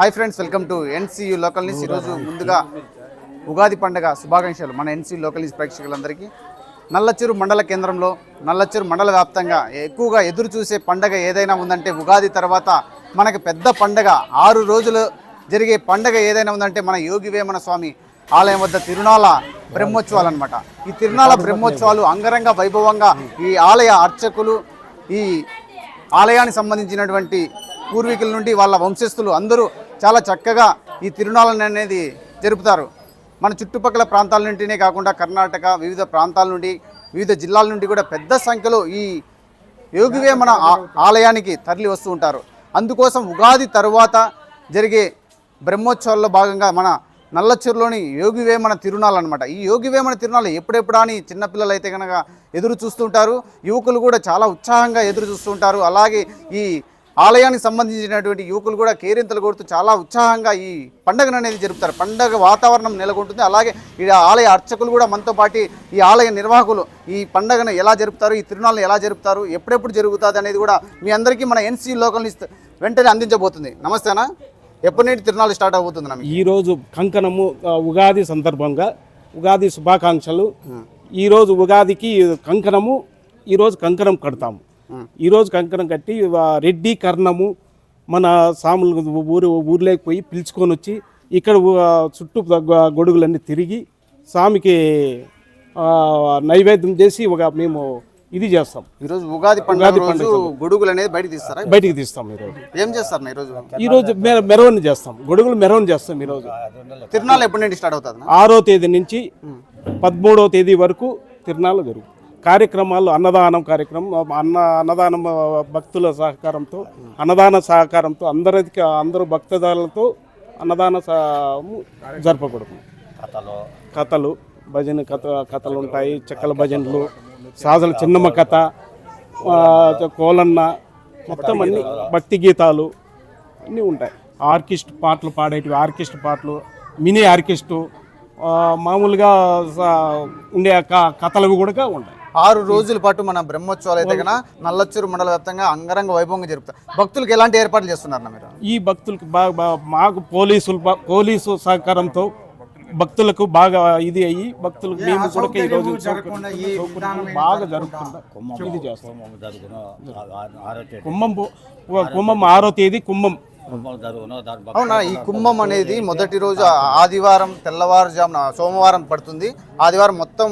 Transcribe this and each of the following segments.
Hi friends welcome to NCU local news ఈరోజు ముందుగా ఉగాది పండుగ శుభాకాంక్షలు మన ఎన్సీ లోకల్ న్యూస్ ప్రేక్షకులందరికీ. నల్లచెరు మండల కేంద్రంలో నల్లచెరు మండల వ్యాప్తంగా ఎక్కువగా ఎదురు చూసే పండగ ఏదైనా ఉందంటే ఉగాది తర్వాత మనకు పెద్ద పండగ. ఆరు రోజులు జరిగే పండగ ఏదైనా ఉందంటే మన యోగి వేమన స్వామి ఆలయం వద్ద తిరునాళ బ్రహ్మోత్సవాలు అనమాట ఈ తిరునాళ బ్రహ్మోత్సవాలు అంగరంగ వైభవంగా ఈ ఆలయ అర్చకులు ఈ ఆలయానికి సంబంధించినటువంటి పూర్వీకుల నుండి వాళ్ళ వంశస్థులు అందరూ చాలా చక్కగా ఈ తిరునాళ్ళని అనేది జరుపుతారు. మన చుట్టుపక్కల ప్రాంతాల నుండినే కాకుండా కర్ణాటక వివిధ ప్రాంతాల నుండి వివిధ జిల్లాల నుండి కూడా పెద్ద సంఖ్యలో ఈ యోగివే మన ఆలయానికి తరలి వస్తూ ఉంటారు. అందుకోసం ఉగాది తరువాత జరిగే బ్రహ్మోత్సవాల్లో భాగంగా మన నల్లచెరులోని యోగివేమన తిరునాళ్ళు అనమాట ఈ యోగివేమన తిరునాళ్ళు ఎప్పుడెప్పుడా అని చిన్నపిల్లలు అయితే కనుక ఎదురు చూస్తుంటారు. యువకులు కూడా చాలా ఉత్సాహంగా ఎదురు చూస్తుంటారు. అలాగే ఈ ఆలయానికి సంబంధించినటువంటి యువకులు కూడా కేరింతలు కొడుతూ చాలా ఉత్సాహంగా ఈ పండుగను అనేది జరుపుతారు. పండగ వాతావరణం నెలకొంటుంది. అలాగే ఈ ఆలయ అర్చకులు కూడా మనతో పాటు ఈ ఆలయ నిర్వాహకులు ఈ పండుగను ఎలా జరుపుతారు ఈ తిరునాళ్ళను ఎలా జరుపుతారు ఎప్పుడెప్పుడు జరుగుతుంది అనేది కూడా మీ అందరికీ మన ఎన్సీ లోకల్ వెంటనే అందించబోతుంది. నమస్తేనా ఎప్పటి నుండి తిరునాళ్ళు స్టార్ట్ అవుతుంది ఈరోజు కంకణము ఉగాది సందర్భంగా ఉగాది శుభాకాంక్షలు. ఈరోజు ఉగాదికి కంకణము ఈరోజు కంకణం కడతాము. ఈరోజు కంకణం కట్టి రెడ్డి కర్ణము మన సాములు ఊరు ఊర్లోకి పోయి పిలుచుకొని వచ్చి ఇక్కడ చుట్టూ గొడుగులన్నీ తిరిగి స్వామికి నైవేద్యం చేసి ఒక మేము ఇది చేస్తాం. ఈరోజు ఉగాది పండుగ రోజు గొడుగులు అనేది బయటకు తీస్తారా? బయటికి తీస్తాం ఈరోజు ఏం చేస్తారు ఈరోజు ఈరోజు మెరవని చేస్తాం. గొడుగులు మెరవని చేస్తాం ఈరోజు తిరునాళ్ళు ఎప్పటి నుండి స్టార్ట్ అవుతుంది ఆరో తేదీ నుంచి పదమూడవ తేదీ వరకు తిరునాళ్ళు జరుగు కార్యక్రమాలు అన్నదానం కార్యక్రమం అన్న అన్నదానం భక్తుల సహకారంతో అన్నదాన సహకారంతో అందరికి అందరూ భక్తదారులతో అన్నదాన జరపకూడదు కథలు. భజన కథ కథలు ఉంటాయి చెక్కల భజనలు సాజల చిన్నమ్మ కథ కోలన్న మొత్తం అన్ని భక్తి గీతాలు అన్నీ ఉంటాయి. ఆర్కెస్ట్ పాటలు పాడేటివి ఆర్కెస్ట్ పాటలు మినీ ఆర్కెస్టు మామూలుగా ఉండే కథలు కూడా ఉంటాయి. ఆరు రోజుల పాటు మన బ్రహ్మోత్సవాలు అయితే కనుక నల్లచ్చూరు మండల వ్యాప్తంగా అంగరంగ వైభవంగా జరుపుతారు. భక్తులకు ఎలాంటి ఏర్పాట్లు చేస్తున్నారు మీరు? ఈ భక్తులకి బాగా మాకు పోలీసులు పోలీసు సహకారంతో భక్తులకు బాగా ఇది అయ్యి భక్తులకు మేము కూడా ఈరోజు సౌకర్యం బాగా జరుగుతుంది? కుంభం పో- కుంభం ఆరో తేదీ. కుంభం అవునా ఈ కుంభం అనేది మొదటి రోజు ఆదివారం తెల్లవారుజామున సోమవారం పడుతుంది. ఆదివారం మొత్తం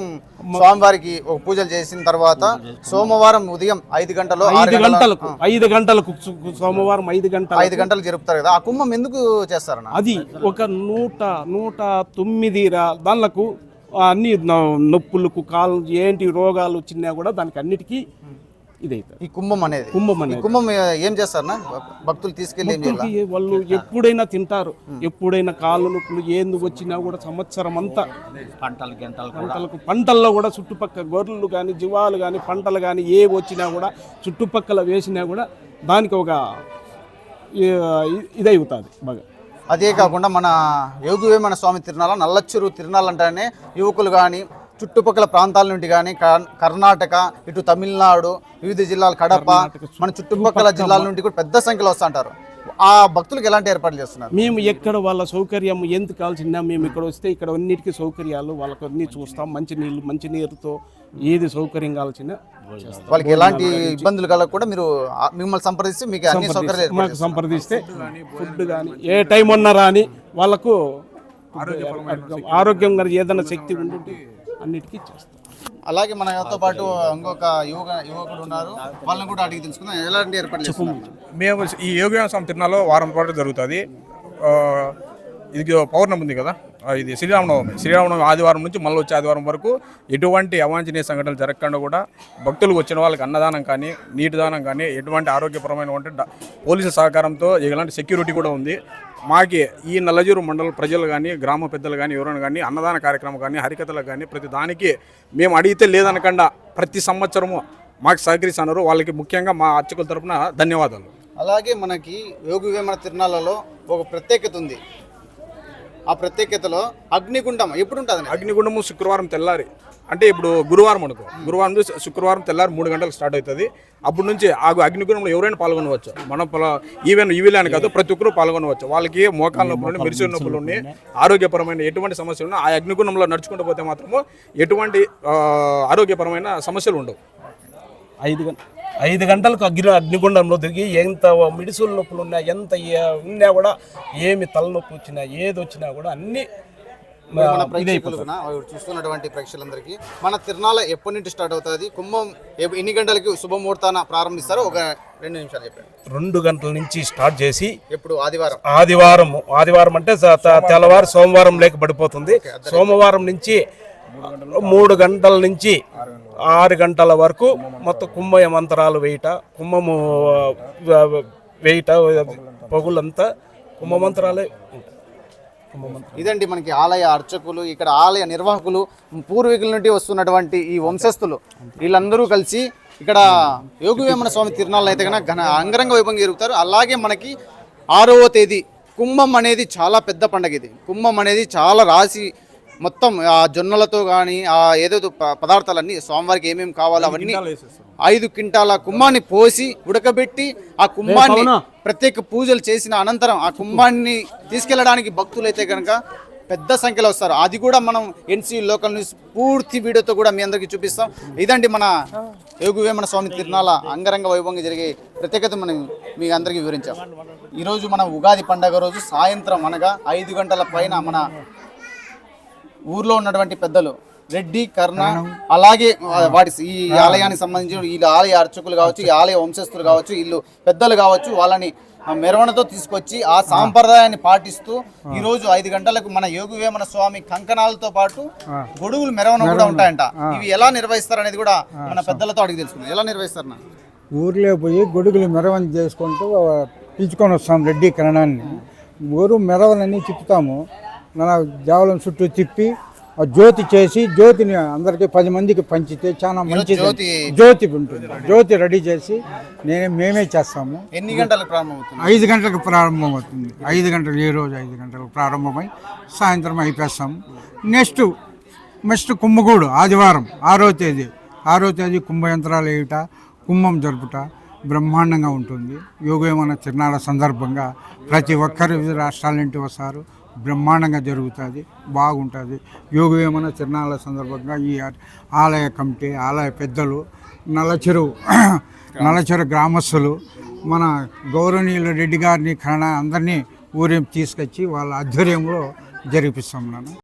స్వామివారికి ఒక పూజలు చేసిన తర్వాత సోమవారం ఉదయం ఐదు గంటలు ఐదు గంటల- గంటలకు ఐదు గంటలకు సోమవారం ఐదు గంటలకు ఐదు గంటలు జరుపుతారు కదా. ఆ కుంభం ఎందుకు చేస్తారన్న అది ఒక నూట నూట తొమ్మిది దానిలకు అన్ని నొప్పులకు కాలు ఏంటి రోగాలు వచ్చినా కూడా దానికి అన్నిటికీ ఇదైతుంది ఈ కుంభం అనేది. కుంభం ఈ అనేది. కుంభం ఏం చేస్తారన్న? భక్తులు తీసుకెళ్ళి ఏం చేయాలి? భక్తులకి వాళ్ళు ఎప్పుడైనా తింటారు. ఎప్పుడైనా కాళ్ళు నొప్పులు ఏంది వచ్చినా కూడా సంవత్సరం అంతా పంటలు గింటలు కూడా. పంటలకు పంటల్లో కూడా చుట్టుపక్కల గొర్రెలు కానీ జీవాలు కానీ పంటలు కానీ ఏ వచ్చినా కూడా చుట్టుపక్కల వేసినా కూడా దానికి ఒక ఈ- ఇది అవుతుంది బాగా. అదే కాకుండా మన యోగివేమన స్వామి తిరునాళ్ళ నల్లచ్చూరు తిరునాళ్ళు అంటేనే యువకులు కానీ చుట్టుపక్కల ప్రాంతాల నుండి కానీ కర్ణాటక ఇటు తమిళనాడు వివిధ జిల్లాలు కడప మన చుట్టుపక్కల జిల్లాల నుండి కూడా పెద్ద సంఖ్యలో వస్తుంటారు. ఆ భక్తులకు ఎలాంటి ఏర్పాట్లు చేస్తున్నారు? మేము ఎక్కడ వాళ్ళ సౌకర్యం ఎంత కావాల్సిందా మేము ఇక్కడ వస్తే ఇక్కడ అన్నిటికీ సౌకర్యాలు వాళ్ళకి అన్ని చూస్తాం మంచి నీళ్ళు మంచి నీరుతో ఏది సౌకర్యం కావాల్సిందా చేస్తాం. వాళ్ళకి ఎలాంటి ఇబ్బందులు కలగకుండా మీరు ఆ- మిమ్మల్ని సంప్రదిస్తే మీకు అన్ని సౌకర్యాలు మాకు సంప్రదిస్తే ఫుడ్ కానీ ఏ టైం ఉన్నా రాని వాళ్ళకు ఆరోగ్యం కానీ ఏదైనా శక్తి ఉంటుంటే అన్నిటికీ చేస్తాం అలాగే మనతో పాటు ఇంకొక యువక యువకుడు ఉన్నారు. వాళ్ళని కూడా అడిగి తెలుసుకుందాం. ఎలాంటి ఏర్పాట్లు మేము ఈ యోగిన స్వామి తిరునాలో వారం పాటు జరుగుతుంది. ఇది పౌర్ణమి ఉంది కదా. ఇది శ్రీరామనవమి. శ్రీరామనవమి ఆదివారం నుంచి మళ్ళీ వచ్చే ఆదివారం వరకు ఎటువంటి అవాంఛనీయ సంఘటనలు జరగకుండా కూడా భక్తులు వచ్చిన వాళ్ళకి అన్నదానం కానీ నీటి దానం కానీ ఎటువంటి ఆరోగ్యపరమైన పోలీసుల సహకారంతో ఇలాంటి సెక్యూరిటీ కూడా ఉంది. మాకి ఈ నల్లజూరు మండల ప్రజలు కానీ గ్రామ పెద్దలు కానీ ఎవరైనా కానీ అన్నదాన కార్యక్రమం కానీ హరికథలు కానీ ప్రతి దానికి మేము అడిగితే లేదనకుండా ప్రతి సంవత్సరము మాకు సహకరిస్తున్నారు. వాళ్ళకి ముఖ్యంగా మా అర్చకుల తరపున ధన్యవాదాలు. అలాగే మనకి యోగి వేమన తిరునాళ్ళలో ఒక ప్రత్యేకత ఉంది. ఆ ప్రత్యేకతలో అగ్నిగుండం ఎప్పుడు ఉంటుంది అగ్నిగుండము శుక్రవారం తెల్లారి. అంటే ఇప్పుడు గురువారం అనుకో. గురువారం నుంచి శుక్రవారం తెల్లారి మూడు గంటలకు స్టార్ట్ అవుతుంది. అప్పటి నుంచి ఆ అగ్నిగుణంలో ఎవరైనా పాల్గొనవచ్చు. మనం ఈవెన్ అని కాదు ప్రతి ఒక్కరూ పాల్గొనవచ్చు. వాళ్ళకి మోకాల నొప్పులు మెరిసిన నొప్పులు ఆరోగ్యపరమైన ఎటువంటి సమస్యలు ఉన్నాయి ఆ అగ్నిగుణంలో నడుచుకుంటూ పోతే మాత్రము ఎటువంటి ఆరోగ్యపరమైన సమస్యలు ఉండవు. ఐదు ఐదు గంటలకు అగ్ని అగ్నిగుండంలో తిరిగి ఎంత మిడిసుల నొప్పులు ఉన్నా ఎంత ఉన్నా కూడా ఏమి తలనొప్పి వచ్చినా ఏది వచ్చినా కూడా అన్ని మన చూస్తున్నటువంటి ప్రేక్షకులందరికీ మన తిరునాళ ఎప్పటి నుంచి స్టార్ట్ అవుతుంది? కుంభం ఎన్ని గంటలకి శుభముహూర్తాన ప్రారంభిస్తారో ఒక రెండు నిమిషాలు చెప్పండి. రెండు గంటల నుంచి స్టార్ట్ చేసి ఎప్పుడు? ఆదివారం. ఆదివారం ఆదివారం అంటే తెల్లవారు సోమవారం లేక పడిపోతుంది. సోమవారం నుంచి మూడు గంటల నుంచి ఆరు గంటల వరకు మొత్తం కుంభ మంత్రాలు వేయట కుంభము వేయట పగులంతా కుంభ మంత్రాలే ఉంటాయి. ఇదండి మనకి ఆలయ అర్చకులు ఇక్కడ ఆలయ నిర్వాహకులు పూర్వీకుల నుండి వస్తున్నటువంటి ఈ వంశస్థులు. వీళ్ళందరూ కలిసి ఇక్కడ యోగవేమన స్వామి తిరునాళ్ళు అయితే కనుక ఘన అంగరంగ వైభవంగా జరుగుతారు. అలాగే మనకి ఆరవ తేదీ కుంభం అనేది చాలా పెద్ద పండగ ఇది. కుంభం అనేది చాలా రాసి మొత్తం ఆ జొన్నలతో కానీ ఆ ఏదేదో ప- పదార్థాలన్నీ స్వామివారికి ఏమేమి కావాలో అవన్నీ ఐదు క్వింటాల కుంభాన్ని పోసి ఉడకబెట్టి ఆ కుంభాన్ని ప్రత్యేక పూజలు చేసిన అనంతరం ఆ కుంభాన్ని తీసుకెళ్ళడానికి భక్తులైతే కనుక పెద్ద సంఖ్యలో వస్తారు. అది కూడా మనం ఎన్సీ లోకల్ న్యూస్ పూర్తి వీడియోతో కూడా మీ అందరికీ చూపిస్తాం. ఇదండి మన యోగువేమన స్వామి తిరునాళ అంగరంగ వైభవంగా జరిగే ప్రత్యేకత మనం మీ అందరికీ వివరించాం. ఈరోజు మన ఉగాది పండగ రోజు సాయంత్రం అనగా ఐదు గంటల పైన మన ఊర్లో ఉన్నటువంటి పెద్దలు రెడ్డి కర్ణ అలాగే వాటి ఈ ఆలయానికి సంబంధించిన వీళ్ళ ఆలయ అర్చకులు కావచ్చు ఈ ఆలయ వంశస్థులు కావచ్చు వీళ్ళు పెద్దలు కావచ్చు వాళ్ళని మెరవణతో తీసుకొచ్చి ఆ సాంప్రదాయాన్ని పాటిస్తూ ఈ రోజు ఐదు గంటలకు మన యోగువేమన స్వామి కంకణాలతో పాటు గొడుగులు మెరవన కూడా ఉంటాయంట. ఇవి ఎలా నిర్వహిస్తారు అనేది కూడా మన పెద్దలతో అడిగి తెలుసుకుందాం. ఎలా నిర్వహిస్తారు నా ఊర్లో పోయి గొడుగులు మెరవని చేసుకుంటూ పిలుచుకొని వస్తాం రెడ్డి కిరణాన్ని. ఊరు మెరవలని తిప్పుతాము. మన దేవాలయం చుట్టూ తిప్పి ఆ జ్యోతి చేసి జ్యోతిని అందరికి పది మందికి పంచితే చాలా మంచిది. జ్యోతి ఉంటుంది. జ్యోతి రెడీ చేసి నేనే మేమే చేస్తాము. ఎన్ని గంటలకు ప్రారంభమవుతుంది? ఐదు గంటలకు ప్రారంభమవుతుంది. ఐదు గంటలు ఏ రోజు ఐదు గంటలకు ప్రారంభమై సాయంత్రం అయిపోస్తాము నెక్స్ట్ నెక్స్ట్ కుంభగూడు ఆదివారం ఆరో తేదీ. ఆరో తేదీ కుంభయంత్రాలు వేయుట కుంభం జరుపుట బ్రహ్మాండంగా ఉంటుంది. యోగేమన తిరునాళ్ళ సందర్భంగా? ప్రతి ఒక్కరు వివిధ రాష్ట్రాల నుండి వస్తారు. బ్రహ్మాండంగా జరుగుతుంది బాగుంటుంది. యోగవేమన తిరణాల సందర్భంగా ఈ ఆలయ కమిటీ ఆలయ పెద్దలు నల్లచెరు నలచెరు గ్రామస్తులు మన గౌరవనీయుల రెడ్డి గారిని కరణ అందరినీ ఊరేం తీసుకొచ్చి వాళ్ళ ఆధ్వర్యంలో జరిపిస్తాం నన్ను.